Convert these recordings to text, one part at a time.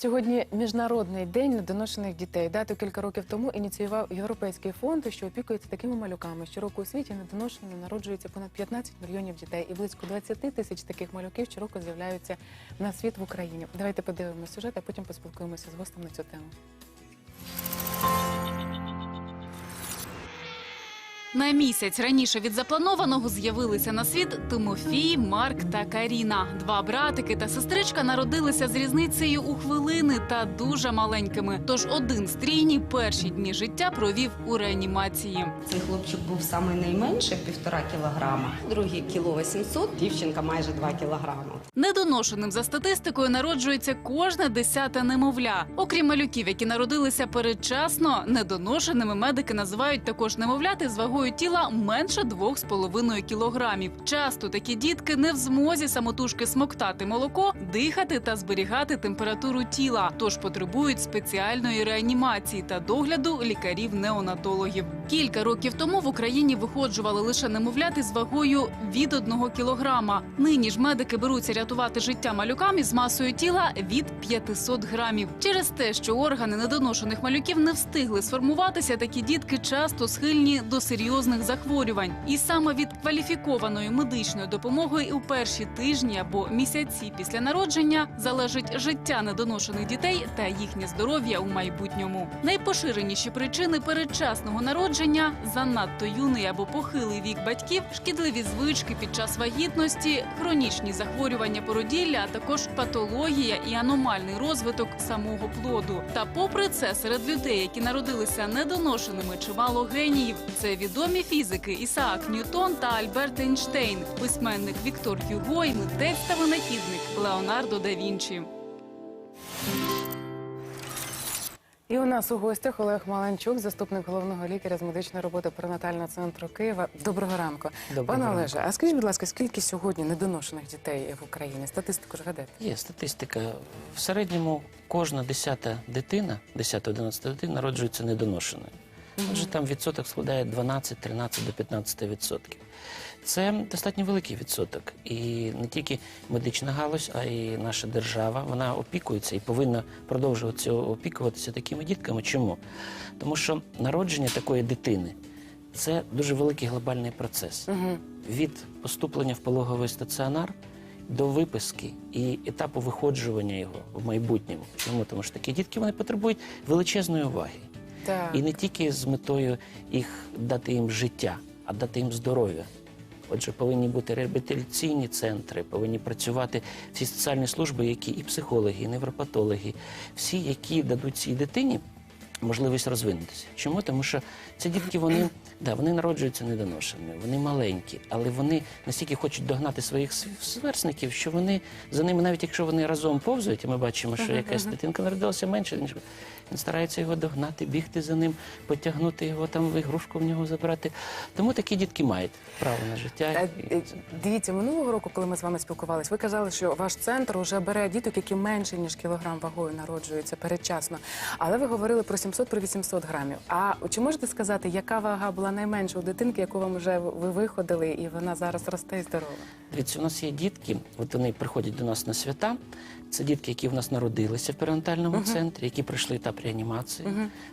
Сьогодні міжнародний день недоношених дітей. Дату кілька років тому ініціював європейський фонд, що опікується такими малюками. Щороку у світі недоношено народжується понад 15 мільйонів дітей, і близько 20 тисяч таких малюків щороку з'являються на світ в Україні. Давайте подивимося сюжет, а потім поспілкуємося з гостем на цю тему. На місяць раніше від запланованого з'явилися на світ Тимофій, Марк та Каріна. Два братики та сестричка народилися з різницею у хвилини та дуже маленькими. Тож один з трійні перші дні життя провів у реанімації. Цей хлопчик був самий найменший півтора кілограма, другий кіло 800, дівчинка майже 2 кілограми. Недоношеним за статистикою народжується кожне десяте немовля. Окрім малюків, які народилися передчасно, недоношеними медики називають також немовляти з вагою тіла менше 2,5 кілограмів. Часто такі дітки не в змозі самотужки смоктати молоко, дихати та зберігати температуру тіла, тож потребують спеціальної реанімації та догляду лікарів-неонатологів. Кілька років тому в Україні виходжували лише немовляти з вагою від 1 кілограма. Нині ж медики беруться рятувати життя малюкам із масою тіла від 500 грамів. Через те, що органи недоношених малюків не встигли сформуватися, такі дітки часто схильні до серйозних захворювань. І саме від кваліфікованої медичної допомоги у перші тижні або місяці після народження залежить життя недоношених дітей та їхнє здоров'я у майбутньому. Найпоширеніші причини передчасного народження занадто юний або похилий вік батьків, шкідливі звички під час вагітності, хронічні захворювання породілля, а також патологія і аномальний розвиток самого плоду. Та попри це, серед людей, які народилися недоношеними, чимало геніїв. Це відомі фізики Ісаак Ньютон та Альберт Ейнштейн, письменник Віктор Хюго і митець та винахідник Леонардо да Вінчі. І у нас у гостях Олег Маланчук, заступник головного лікаря з медичної роботи перинатального центру Києва. Доброго ранку. Доброго Пане. Олеже, а скажіть, будь ласка, скільки сьогодні недоношених дітей в Україні? Статистику ж ведете? Є статистика. В середньому кожна десята дитина, 10-11 дитина народжується недоношеною. Отже, там відсоток складає 12-13 до 15 відсотків. Це достатньо великий відсоток. І не тільки медична галузь, а й наша держава вона опікується і повинна продовжувати опікуватися такими дітками. Чому? Тому що народження такої дитини це дуже великий глобальний процес. Угу. від поступлення в пологовий стаціонар до виписки і етапу виходжування його в майбутньому. Чому? Тому що такі дітки вони потребують величезної уваги. Так. І не тільки з метою їх дати їм життя, а дати їм здоров'я. Отже, повинні бути реабілітаційні центри, повинні працювати всі соціальні служби, які і психологи, і невропатологи, всі, які дадуть цій дитині можливість розвинутися. Чому? Тому що ці дітки вони, да, вони народжуються недоношеними, вони маленькі, але вони настільки хочуть догнати своїх св- сверстників, що вони за ними, навіть якщо вони разом повзають, і ми бачимо, що якась дитинка народилася менше, ніж він старається його догнати, бігти за ним, потягнути його там в ігрушку в нього забрати. Тому такі дітки мають право на життя. Е, це- Дивіться, минулого року, коли ми з вами спілкувалися, ви казали, що ваш центр вже бере діток, які менше ніж кілограм вагою народжуються передчасно. Але ви говорили про 700 про 800 грамів. А чи можете сказати, яка вага була найменша у дитинки, яку вам вже ви виходили, і вона зараз росте і здорова? Дивіться, у нас є дітки, от вони приходять до нас на свята. Це дітки, які в нас народилися в перинатальному центрі, які пройшли етап реанімації,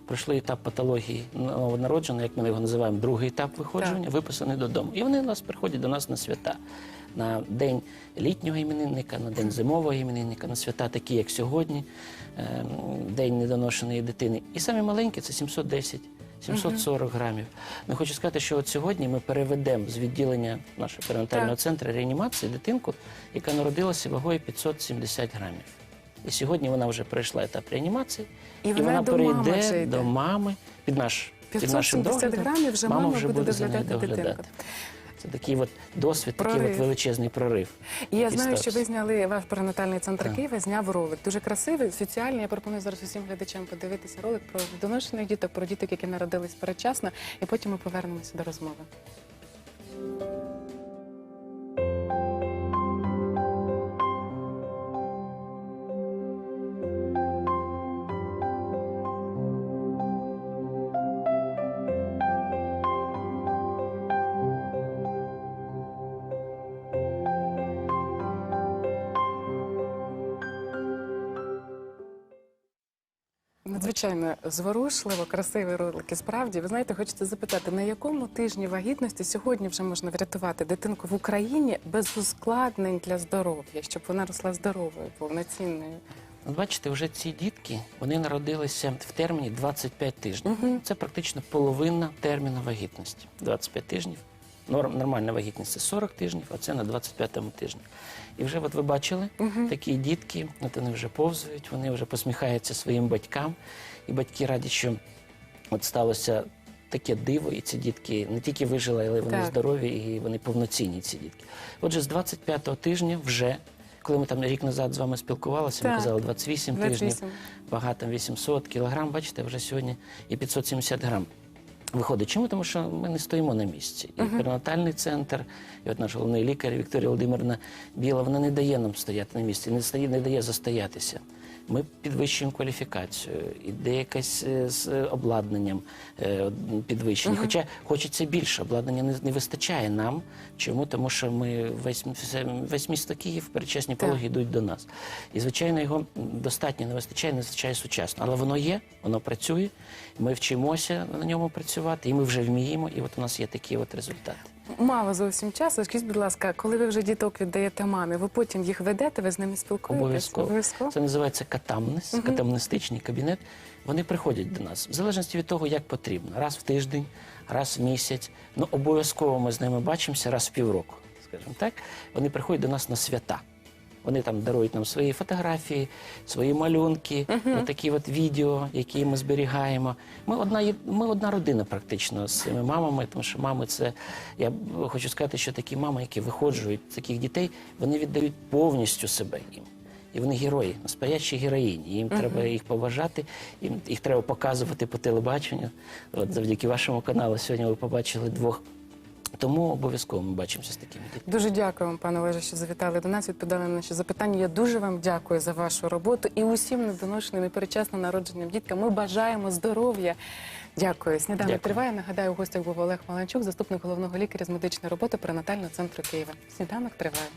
пройшли етап патології новонародженого, як ми його називаємо, другий етап виходження, виписані додому. І вони у нас приходять до нас на свята. На день літнього іменинника, на день зимового іменинника, на свята, такі як сьогодні, ем, день недоношеної дитини. І самі маленькі це 710 740 грамів. Ну, хочу сказати, що от сьогодні ми переведемо з відділення нашого перинатального центру реанімації дитинку, яка народилася вагою 570 грамів. І сьогодні вона вже пройшла етап реанімації, І вона до перейде йде. до мами під наш під нашим 570 доглядом. грамів вже мама буде за нею доглядати дитинку. Це такий от досвід, такий от величезний прорив. І я знаю, що ви зняли ваш перинатальний центр Так. Києва, зняв ролик. Дуже красивий, соціальний. Я пропоную зараз усім глядачам подивитися ролик про доношених діток, про діток, які народились передчасно, і потім ми повернемося до розмови. Надзвичайно зворушливо, красивий ролик. І справді, ви знаєте, хочеться запитати, на якому тижні вагітності сьогодні вже можна врятувати дитинку в Україні без ускладнень для здоров'я, щоб вона росла здоровою, повноцінною. Бачите, вже ці дітки вони народилися в терміні 25 тижнів. Це практично половина терміну вагітності. 25 тижнів. Норм, нормальна вагітність це 40 тижнів, а це на 25-му тижні. І вже от ви бачили такі дітки, от вони вже повзують, вони вже посміхаються своїм батькам. І батьки раді, що от сталося таке диво, і ці дітки не тільки вижили, але вони Так. здорові і вони повноцінні, ці дітки. Отже, з 25-го тижня вже, коли ми там рік назад з вами спілкувалися, ми Так. казали 28 тижнів. 28. Вага там 800 кілограм, бачите, вже сьогодні і 570 грам. Виходить, чому? Тому що ми не стоїмо на місці. І перинатальний центр, і от наш головний лікар Вікторія Володимирівна Біла, вона не дає нам стояти на місці, не, стає, не дає застоятися. Ми підвищуємо кваліфікацію, іде якесь е, з обладнанням е, підвищення. Хоча хочеться більше, обладнання не, не вистачає нам. Чому? Тому що ми весь, весь місто Київ, перечесні пологи йдуть до нас. І, звичайно, його достатньо не вистачає, не вистачає сучасно. Але воно є, воно працює. Ми вчимося на ньому працювати, і ми вже вміємо. І от у нас є такі от результати. Мало зовсім часу. Скажіть, будь ласка, коли ви вже діток віддаєте мамі, ви потім їх ведете, ви з ними спілкуєтесь? Обов'язково. Обов'язково? Це називається катамнес, катамнестичний кабінет. Вони приходять до нас в залежності від того, як потрібно. Раз в тиждень, раз в місяць. Ну обов'язково ми з ними бачимося раз в півроку, скажімо так. Вони приходять до нас на свята. Вони там дарують нам свої фотографії, свої малюнки, такі от відео, які ми зберігаємо. Ми одна, ми одна родина практично з цими мамами, тому що мами це я хочу сказати, що такі мами, які виходжують таких дітей, вони віддають повністю себе їм. І вони герої, настоящі героїні. Їм треба їх поважати, їм їх треба показувати по телебаченню. От завдяки вашому каналу сьогодні ви побачили двох. Тому обов'язково ми бачимося з такими дітьми. Дуже дякую вам, пане Олеже, що завітали до нас, відповідали на наші запитання. Я дуже вам дякую за вашу роботу і усім недоношеним і перечасно народженим діткам. Ми бажаємо здоров'я. Дякую. Сніданок Дякую. триває. Нагадаю, у гостях був Олег Маланчук, заступник головного лікаря з медичної роботи перинатального центру Києва. Сніданок триває.